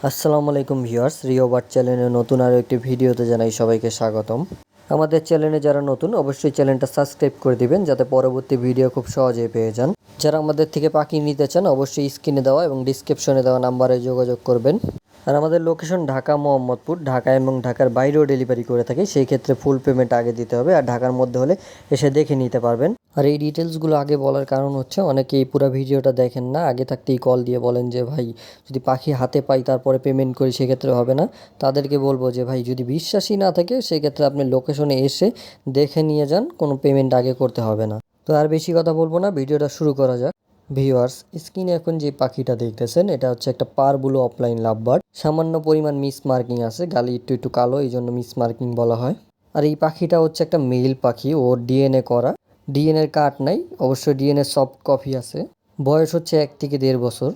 আসসালামু আলাইকুম viewers, Rio চ্যানেলে নতুন আরও একটি ভিডিওতে জানাই সবাইকে স্বাগতম। আমাদের চ্যানেলে যারা নতুন, অবশ্যই চ্যানেলটা সাবস্ক্রাইব করে দিবেন যাতে পরবর্তী ভিডিও খুব সহজেই পেয়ে যান। যারা আমাদের থেকে পাখি নিতে চান, অবশ্যই স্ক্রিনে দেওয়া এবং ডিসক্রিপশনে দেওয়া নাম্বারে যোগাযোগ করবেন। আর আমাদের লোকেশন ঢাকা, মোহাম্মদপুর। ঢাকা এবং ঢাকার বাইরেও ডেলিভারি করে থাকি, সেই ক্ষেত্রে ফুল পেমেন্ট আগে দিতে হবে আর ঢাকার মধ্যে হলে এসে দেখে নিতে পারবেন। আর এই ডিটেলসগুলো আগে বলার কারণ হচ্ছে অনেকে এই পুরো ভিডিওটা দেখেন না, আগে থাকতেই কল দিয়ে বলেন যে, ভাই, যদি পাখি হাতে পাই, তারপরে পেমেন্ট করি, সেক্ষেত্রে হবে না। তাদেরকে বলব যে, ভাই, যদি বিশ্বাসই না থাকে, সেক্ষেত্রে আপনি লোকেশনে এসে দেখে নিয়ে যান, কোনো পেমেন্ট আগে করতে হবে না। তো আর বেশি কথা বলব না, ভিডিওটা শুরু করা যাক। ভিউয়ার্স, স্ক্রিনে এখন যে পাখিটা দেখতেছেন, এটা হচ্ছে একটা পার ব্লু অফলাইন লাভবার্ড। সামান্য পরিমাণ মিস মার্কিং আছে, গালি একটু একটু কালো, এই জন্য মিস মার্কিং বলা হয়। আর এই পাখিটা হচ্ছে একটা মেল পাখি, ও ডিএনএ করা। ডিএনএর কার্ড নাই, অবশ্য ডিএনএ সফট কপি আছে। বয়স হচ্ছে এক থেকে দেড় বছর।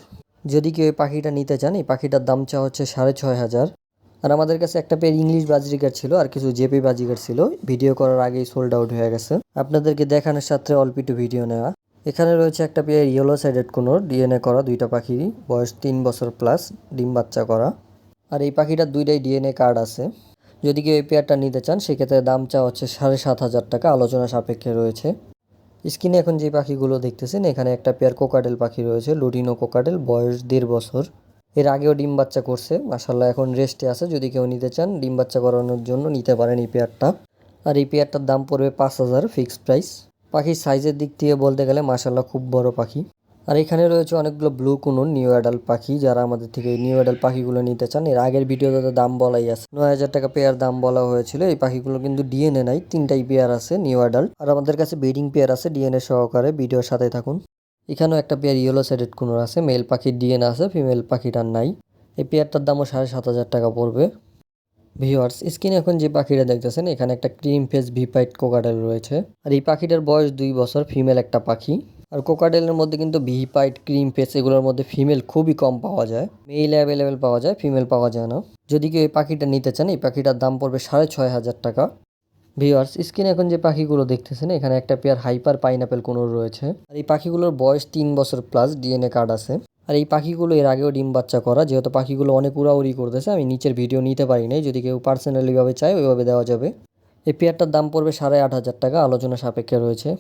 যদি কেউ এই পাখিটা নিতে চান, এই পাখিটার দাম চা হচ্ছে সাড়ে ছয় হাজার। আর আমাদের কাছে একটা পেয়ার ইংলিশ বাজিকার ছিল, আর কিছু জেপি বাজিকার ছিল। ভিডিও করার আগেই সোল্ড আউট হয়ে গেছে। আপনাদেরকে দেখানোর সাথে অল্প একটু ভিডিও নেওয়া। এখানে রয়েছে একটা পেয়ার ইয়েলো সাইডেড কোনো ডিএনএ করা দুইটা পাখিরই বয়স তিন বছর প্লাস ডিম বাচ্চা করা। আর এই পাখিটার দুইটাই ডিএনএ কার্ড আছে। যদি কেউ এই পেয়ারটা নিতে চান, সেক্ষেত্রে দাম চা হচ্ছে সাড়ে সাত হাজার টাকা, আলোচনা সাপেক্ষে রয়েছে। স্ক্রিনে এখন যে পাখিগুলো দেখতেছেন, এখানে একটা পেয়ার কোকাডেল পাখি রয়েছে লুটিনো কোকাডেল বয়স দেড় বছর। এর আগেও ডিম বাচ্চা করছে মাসাল্লাহ এখন রেস্টে আছে। যদি কেউ নিতে চান, ডিম বাচ্চা করানোর জন্য নিতে পারেন এই পেয়ারটা। আর এই পেয়ারটার দাম পড়বে পাঁচ হাজার ফিক্সড প্রাইস পাখির সাইজের দিক থেকে বলতে গেলে মাসাল্লাহ খুব বড় পাখি। আর এখানে রয়েছে অনেকগুলো ব্লু কুনুন, নিউ অ্যাডাল্ট পাখি, যারা আমাদের থেকে নিউ অ্যাডাল্ট পাখিগুলো নিতে চান। এর আগের ভিডিওতে তো দাম বলাই আছে। নয় হাজার টাকা পেয়ার দাম বলা হয়েছিল। এই পাখিগুলো কিন্তু ডিএনএ নাই, তিনটাই পেয়ার আছে, নিউ অ্যাডাল্ট। আর আমাদের কাছে ব্রিডিং পেয়ার আছে ডিএনএ সহকারে। ভিডিওর সাথে থাকুন। এখানেও একটা পেয়ার ইয়েলো সাইডেড কুনুর আছে। মেল পাখির ডিএনএ আছে ফিমেল পাখিটার নাই। এই পেয়ারটার দামও সাড়ে সাত হাজার টাকা পড়বে। ভিওয়ার্স স্ক্রিনে এখন যে পাখিটা দেখতেছেন, এখানে একটা ক্রিম ফেস ভিপাইট কোকাডেল রয়েছে। আর এই পাখিটার বয়স দুই বছর, ফিমেল একটা পাখি। আর কোকাডেলের মধ্যে কিন্তু ভিপাইট, ক্রিম ফেস এগুলোর মধ্যে ফিমেল খুবই কম পাওয়া যায়। মেল অ্যাভেলেবেল পাওয়া যায়, ফিমেল পাওয়া যায় না। যদি কেউ এই পাখিটা নিতে চান, এই পাখিটার দাম পড়বে সাড়ে ছয় হাজার টাকা। ভিওয়ার্স স্ক্রিনে এখন যে পাখিগুলো দেখতেছেন, এখানে একটা পেয়ার হাইপার পাইনাপেল কোনোর রয়েছে। আর এই পাখিগুলোর বয়স তিন বছর প্লাস, ডিএনএ কার্ড আছে। আর এই পাখিগুলো এর আগেও ডিম বাচ্চা করা, যেহেতু পাখিগুলো অনেক উড়াউড়ি করতেছে, আমি নিচের ভিডিও নিতে পারি নাই, যদি কেউ পার্সোনালিভাবে চায়, ওইভাবে দেওয়া যাবে। এই পেয়ারটার দাম পড়বে সাড়ে আট হাজার টাকা, আলোচনা সাপেক্ষে রয়েছে।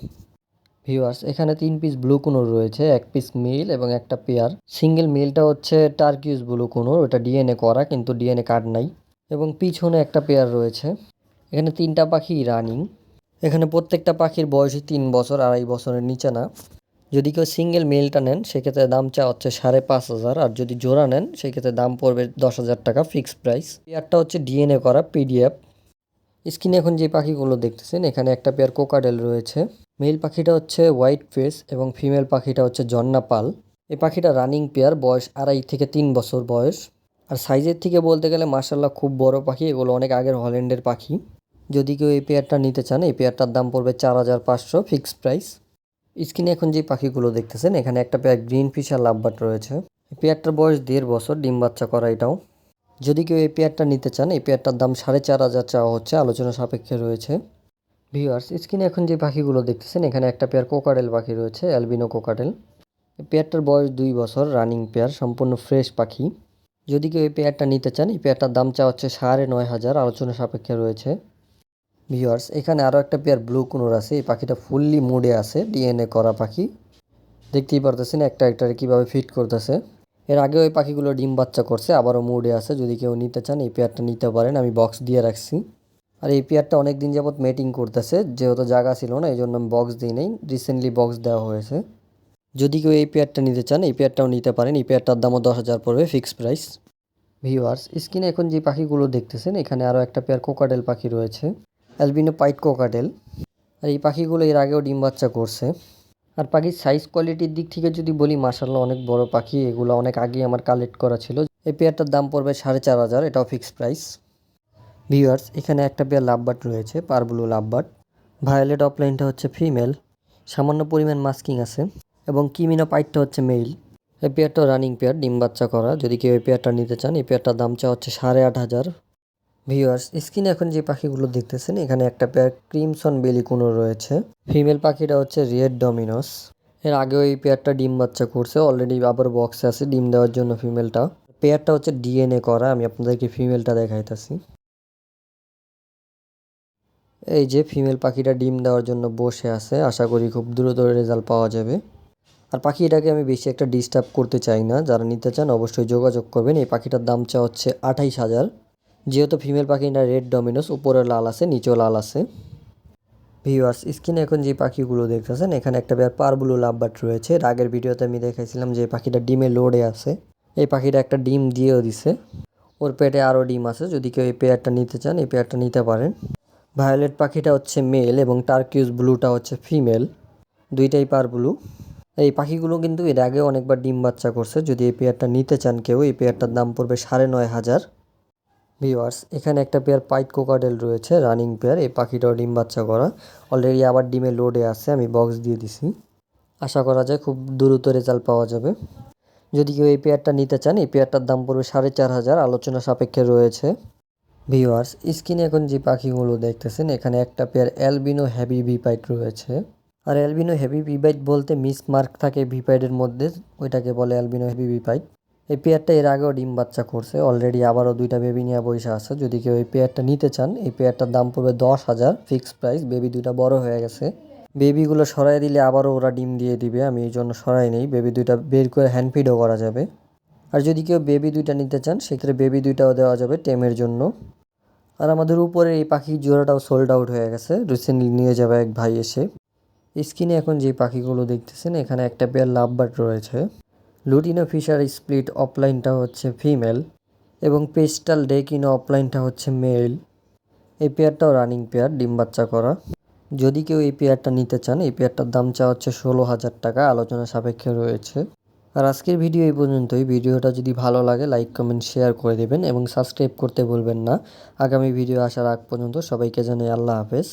ভিউয়ার্স এখানে তিন পিস ব্লু কুনোর রয়েছে, এক পিস মেল এবং একটা পেয়ার। সিঙ্গেল মেলটা হচ্ছে টার্কিউস ব্লু কুনোর, ওটা ডিএনএ করা, কিন্তু ডিএনএ কার্ড নাই। এবং পিছনে একটা পেয়ার রয়েছে। এখানে তিনটা পাখি রানিং এখানে প্রত্যেকটা পাখির বয়সই তিন বছর, আড়াই বছরের নিচে না। যদি কেউ সিঙ্গেল মেলটা নেন, সেক্ষেত্রে দাম চা হচ্ছে সাড়ে পাঁচ হাজার। আর যদি জোড়া নেন, সেক্ষেত্রে দাম পড়বে দশ হাজার টাকা ফিক্সড প্রাইস পেয়ারটা হচ্ছে ডিএনএ করা পিডিএফ স্ক্রিনে এখন যে পাখিগুলো দেখতেছেন, এখানে একটা পেয়ার কোকাডেল রয়েছে। মেল পাখিটা হচ্ছে হোয়াইট ফেস এবং ফিমেল পাখিটা হচ্ছে জন্না পাল। এই পাখিটা রানিং পেয়ার বয়স আড়াই থেকে তিন বছর বয়স। আর সাইজের থেকে বলতে গেলে মার্শাল্লাহ খুব বড় পাখি, এগুলো অনেক আগের হল্যান্ডের পাখি। যদি কেউ এই পেয়ারটা নিতে চান, এই পেয়ারটার দাম পড়বে চার হাজার পাঁচশো ফিক্সড প্রাইস স্ক্রিনে এখন যে পাখিগুলো দেখতেছেন, এখানে একটা পেয়ার গ্রিন ফিশ আর লাভবাট রয়েছে। পেয়ারটার বয়স দেড় বছর, ডিম বাচ্চা করা এটাও। যদি কেউ এই পেয়ারটা নিতে চান, এই পেয়ারটার দাম সাড়ে চার হাজার চাওয়া হচ্ছে, আলোচনা সাপেক্ষে রয়েছে। ভিউয়ার্স স্ক্রিনে এখন যে পাখিগুলো দেখতেছেন, এখানে একটা পেয়ার কোকাডেল পাখি রয়েছে অ্যালবিনো কোকাডেল এই পেয়ারটার বয়স দুই বছর রানিং পেয়ার সম্পূর্ণ ফ্রেশ পাখি। যদি কেউ এই পেয়ারটা নিতে চান, এই পেয়ারটার দাম চা হচ্ছে সাড়ে নয় হাজার, আলোচনা সাপেক্ষে রয়েছে। ভিউয়ার্স এখানে আরও একটা পেয়ার ব্লু কুনোর আছে। এই পাখিটা ফুললি মুডে আছে ডিএনএ করা পাখি। দেখতেই পারতেছেন একটা একটারে কীভাবে ফিট করতেছে। এর আগে ওই পাখিগুলো ডিম বাচ্চা করছে, আবারও মুডে আছে। যদি কেউ নিতে চান, এই পেয়ারটা নিতে পারেন। আমি বক্স দিয়ে রাখছি। আর এই পেয়ারটা অনেক দিন যাবত মেটিং করতেছে। যেহেতু জায়গা ছিল না এই জন্য আমি বক্স দিই নেই। রিসেন্টলি বক্স দেওয়া হয়েছে। যদি কেউ এই পেয়ারটা নিতে চান, এই পেয়ারটাও নিতে পারেন। এই পেয়ারটার দামও দশ হাজার পড়বে ফিক্সড প্রাইস ভিউয়ার্স স্ক্রিনে এখন যে পাখিগুলো দেখতেছেন, এখানে আরও একটা পেয়ার কোকাডেল পাখি রয়েছে। অ্যালবিনো পাইট কোকাডেল আর এই পাখিগুলো এর আগেও ডিম বাচ্চা করছে। আর পাখির সাইজ কোয়ালিটির দিক থেকে যদি বলি মাসাল্লাহ অনেক বড় পাখি। এগুলো অনেক আগেই আমার কালেক্ট করা ছিল। এই পেয়ারটার দাম পড়বে সাড়ে চার হাজার, এটাও ফিক্সড প্রাইস ভিউয়ার্স এখানে একটা পেয়ার লাভবাট রয়েছে পারব্লু লাভবাট ভায়োলেট অফলাইনটা হচ্ছে ফিমেল সামান্য পরিমাণ মাস্কিং আছে। এবং কিমিনো পাইটটা হচ্ছে মেল এই পেয়ারটা রানিং পেয়ার ডিম বাচ্চা করা। যদি কেউ এই পেয়ারটা নিতে চান, এই পেয়ারটার দাম চা হচ্ছে সাড়ে আট হাজার। ভিউয়ার্স স্ক্রিনে এখন যে পাখিগুলো দেখতেছেন, এখানে একটা পেয়ার ক্রিমসন বেলিকুনো রয়েছে। ফিমেল পাখিটা হচ্ছে রেড ডমিনোস এর আগেও এই পেয়ারটা ডিম বাচ্চা করছে অলরেডি আবার বক্সে আছে, ডিম দেওয়ার জন্য ফিমেলটা পেয়ারটা হচ্ছে ডিএনএ করা, আমি আপনাদেরকে ফিমেলটা দেখাইতেছি। এই যে ফিমেল পাখিটা ডিম দেওয়ার জন্য বসে আছে, আশা করি খুব দ্রুত রেজাল্ট পাওয়া যাবে। আর পাখিটাকে আমি বেশি একটা ডিস্টার্ব করতে চাই না, যারা নিতে চান অবশ্যই যোগাযোগ করবেন। এই পাখিটার দাম চা হচ্ছে আঠাইশ হাজার। যেহেতু ফিমেল পাখিটা রেড ডমিনোস উপরে লাল আছে, নিচেও লাল আছে। ভিউয়ার্স স্ক্রিনে এখন যে পাখিগুলো দেখতেছেন, এখানে একটা বের পারবুলো লাভবাট রয়েছে। আগের ভিডিওতে আমি দেখাইছিলাম যে পাখিটা ডিমে লোডে আছে। এই পাখিটা একটা ডিম দিয়েও দিছে। ওর পেটে আরও ডিম আছে, যদি কেউ এই পেয়ারটা নিতে চান, এই পেয়ারটা নিতে পারেন। ভায়োলেট পাখিটা হচ্ছে মেল এবং টার্কিউস ব্লুটা হচ্ছে ফিমেল দুইটাই পার ব্লু এই পাখিগুলো কিন্তু এর আগে অনেকবার ডিম বাচ্চা করছে। যদি এই পেয়ারটা নিতে চান কেউ, এই পেয়ারটার দাম পড়বে সাড়ে নয় হাজার। ভিওয়ার্স এখানে একটা পেয়ার পাইট কোকাডেল রয়েছে, রানিং পেয়ার। এই পাখিটাও ডিম বাচ্চা করা। অলরেডি আবার ডিমে লোডে আছে, আমি বক্স দিয়ে দিছি। আশা করা যায় খুব দ্রুত রেজাল্ট পাওয়া যাবে। যদি কেউ এই পেয়ারটা নিতে চান, এই পেয়ারটার দাম পড়বে সাড়ে চার হাজার, আলোচনা সাপেক্ষে রয়েছে। ভিওয়ার্স স্ক্রিনে এখন যে পাখিগুলো দেখতেছেন, এখানে একটা পেয়ার অ্যালবিনো হ্যাভি ভিপাইট রয়েছে। আর অ্যালবিনো হেভি ভিপাইট বলতে মিস মার্ক থাকে ভিপাইটের মধ্যে, ওইটাকে বলে অ্যালবিনো হেভি ভিপাইট এই পেয়ারটা এর আগেও ডিম বাচ্চা করছে অলরেডি আবারও দুইটা বেবি নিয়ে বসে আছে। যদি কেউ এই পেয়ারটা নিতে চান, এই পেয়ারটার দাম পড়বে দশ হাজার ফিক্সড প্রাইস বেবি দুইটা বড় হয়ে গেছে। বেবিগুলো সরাই দিলে আবারও ওরা ডিম দিয়ে দিবে, আমি এই জন্য সরাই নেই বেবি দুইটা বের করে হ্যান্ড ফিডও করা যাবে। আর যদি কেউ বেবি দুইটা নিতে চান, সেক্ষেত্রে বেবি দুইটাও দেওয়া যাবে টেমের জন্য। আর আমাদের উপরে এই পাখির জোড়াটাও সোল্ড আউট হয়ে গেছে রিসেন্টলি নিয়ে যাবে এক ভাই এসে। স্ক্রিনে এখন যে পাখিগুলো দেখতেছেন, এখানে একটা পেয়ার লাভবার্ড রয়েছে। লুটিনো ফিশার স্প্লিট অফলাইনটা হচ্ছে ফিমেল এবং পেস্টাল ডেকিনো অফলাইনটা হচ্ছে মেল। এই পেয়ারটাও রানিং পেয়ার, ডিম বাচ্চা করা। যদি কেউ এই পেয়ারটা নিতে চান, এই পেয়ারটার দাম চা হচ্ছে ষোলো হাজার টাকা, আলোচনা সাপেক্ষে রয়েছে। আর আজকের ভিডিও এই পর্যন্তই। ভিডিওটা যদি ভালো লাগে, লাইক, কমেন্ট, শেয়ার করে দেবেন এবং সাবস্ক্রাইব করতে ভুলবেন না। আগামী ভিডিও আসার আগ পর্যন্ত সবাইকে জানাই আল্লাহ হাফেজ।